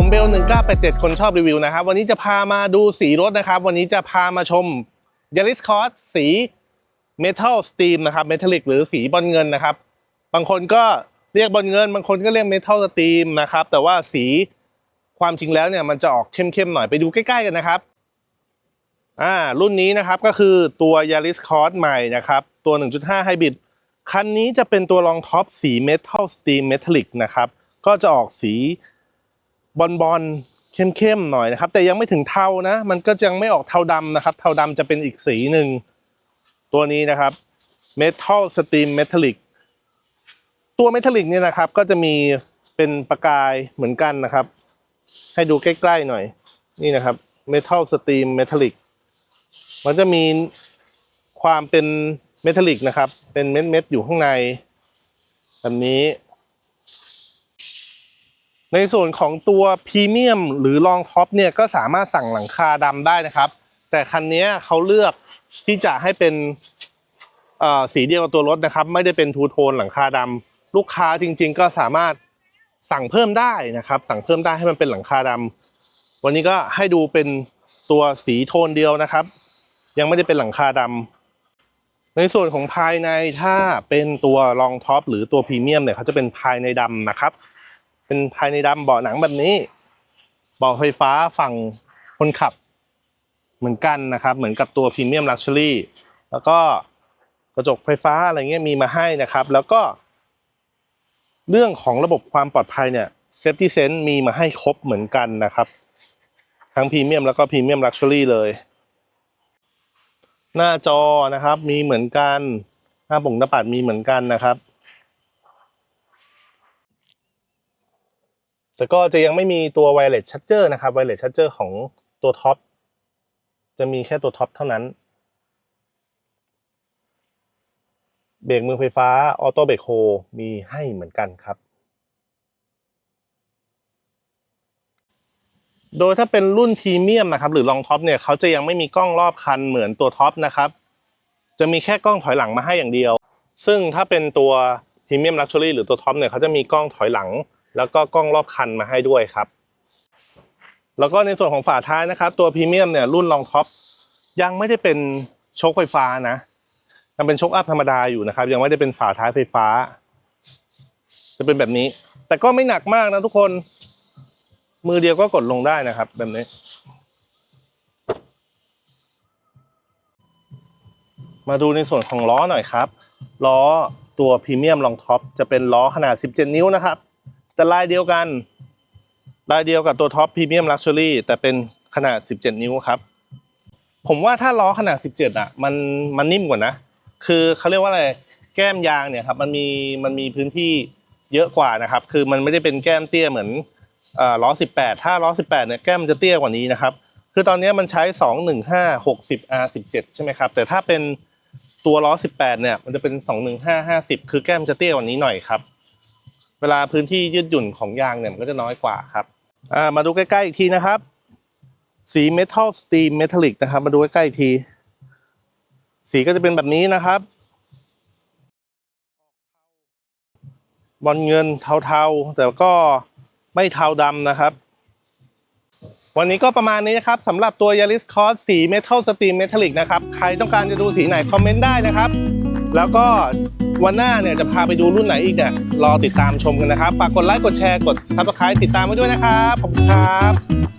ผมเบล 1987 คนชอบรีวิวนะครับ วันนี้จะพามาดูสีรถนะครับ วันนี้จะพามาชม Yaris Cross สี Metal Steam นะครับ Metallic หรือสีบอลเงินนะครับ บางคนก็เรียกบอลเงิน บางคนก็เรียก Metal Steam นะครับ แต่ว่าสีความจริงแล้วเนี่ยมันจะออกเข้มๆหน่อยไปดูใกล้ๆกันนะครับอ่ารุ่นนี้นะครับก็คือตัว Yaris Cross ใหม่นะครับ ตัว 1.5 Hybrid คันนี้จะเป็นตัวรองท็อปสี Metal Steam Metallic นะครับ ก็จะออกสี บอลบอลเข้มๆหน่อยนะครับ แต่ยังไม่ถึงเทานะ มันก็ยังไม่ออกเทาดำนะครับ เทาดำจะเป็นอีกสีหนึ่ง ตัวนี้นะครับ Metal Steam Metallic ตัว Metallic เนี่ยนะครับ ก็จะมีเป็นประกายเหมือนกันนะครับ ให้ดูใกล้ๆหน่อย นี่นะครับ Metal Steam Metallic มันจะมีความเป็นเมทัลลิกนะครับ เป็นเม็ดๆอยู่ข้างในแบบนี้ ในส่วนของตัวพรีเมียมหรือรองท็อปเนี่ยก็สามารถสั่งหลังคาดำได้นะครับ แต่คันนี้เขาเลือกที่จะให้เป็นสีเดียวกับตัวรถนะครับ ไม่ได้เป็นทูโทนหลังคาดำลูกค้าจริง ๆ ก็สามารถสั่งเพิ่มได้นะครับ สั่งเพิ่มได้ให้มันเป็นหลังคาดำวันนี้ก็ให้ดูเป็นตัวสีโทนเดียวนะครับ ยังไม่ได้เป็นหลังคาดำในส่วนของภายในถ้าเป็นตัวรองท็อปหรือตัวพรีเมียมเนี่ยเขาจะเป็นภายในดำนะครับ เป็นภายในดำเบาะหนังแบบนี้เบาะไฟฟ้าฝั่งคนขับ เหมือนกันนะครับ เหมือนกับตัวพรีเมียมลักชัวรี่แล้วก็กระจกไฟฟ้าอะไรเงี้ยมีมาให้นะครับ แล้วก็ เรื่องของระบบความปลอดภัยเนี่ยเซฟตี้เซนต์มีมาให้ครบเหมือนกันนะครับ ทั้งพรีเมียมแล้วก็พรีเมียมลักชัวรี่เลย หน้าจอนะครับมีเหมือนกัน หน้าปุ่มหน้าปัดมีเหมือนกันนะครับ แต่ก็จะยังไม่มีตัว wireless charger นะครับ wireless charger ของตัวท็อปจะมีแค่ตัวท็อปเท่านั้น เบรกมือไฟฟ้าออโต้เบรกโฮมีให้เหมือนกันครับ โดยถ้าเป็นรุ่นพรีเมียมนะครับ หรือรองท็อปเนี่ยเขาจะยังไม่มีกล้องรอบคันเหมือนตัวท็อปนะครับ จะมีแค่กล้องถอยหลังมาให้อย่างเดียว ซึ่งถ้าเป็นตัวพรีเมียมลักชัวรี่หรือตัวท็อปเนี่ยเขาจะมีกล้องถอยหลัง แล้วก็กล้องรอบคันมาให้ด้วยครับ แล้วก็ในส่วนของฝาท้ายนะครับ ตัวพรีเมียมเนี่ยรุ่นรองท็อปยังไม่ได้เป็นโชคไฟฟ้านะยังเป็นโชคอัพธรรมดาอยู่นะครับ ยังไม่ได้เป็นฝาท้ายไฟฟ้า จะเป็นแบบนี้ แต่ก็ไม่หนักมากนะทุกคน มือเดียวก็กดลงได้นะครับ แบบนี้ มาดูในส่วนของล้อหน่อยครับ ล้อตัวพรีเมียมลองท็อปจะเป็นล้อขนาด 17 นิ้วนะครับ แต่ลายเดียวกัน ลายเดียวกับตัวท็อปพรีเมียมลักชัวรี่แต่เป็นขนาด 17 นิ้วครับ ผมว่าถ้าล้อขนาด 17 อะ มันมันนิ่มกว่านะ คือเขาเรียกว่าอะไรแก้มยางเนี่ยครับมันมีมันมีพื้นที่เยอะกว่านะครับ คือมันไม่ได้เป็นแก้มเตี้ยเหมือนอ่อล้อ 18 ถ้าล้อ 18 เนี่ยแก้มจะเตี้ยกว่านี้นะครับ คือตอนนี้มันใช้ 215 60 R17 ใช่ไหมครับ แต่ถ้าเป็นตัวล้อ 18 เนี่ย มันจะเป็น 215 50 คือแก้มจะเตี้ยกว่านี้หน่อยครับ วลาพื้นที่ยืดหยุ่นของยางเนี่ยมันก็จะน้อยกว่าครับมาดูใกล้ๆอีกทีนะครับ สี Metal Steam Metallic นะครับ มาดูใกล้ๆอีกที สีก็จะเป็นแบบนี้นะครับ บอลเงินเทาๆ แต่ก็ไม่เทาดำนะครับ วันนี้ก็ประมาณนี้นะครับสำหรับตัว Yaris Cross สี Metal Steam Metallic นะครับ ใครต้องการจะดูสีไหนคอมเมนต์ได้นะครับ แล้วก็ วันหน้าเนี่ยจะพาไปดูรุ่นไหนอีกเนี่ยรอติดตามชมกันนะครับฝากกดไลค์กดแชร์กด Subscribe ติดตามไว้ด้วยนะครับขอบคุณครับ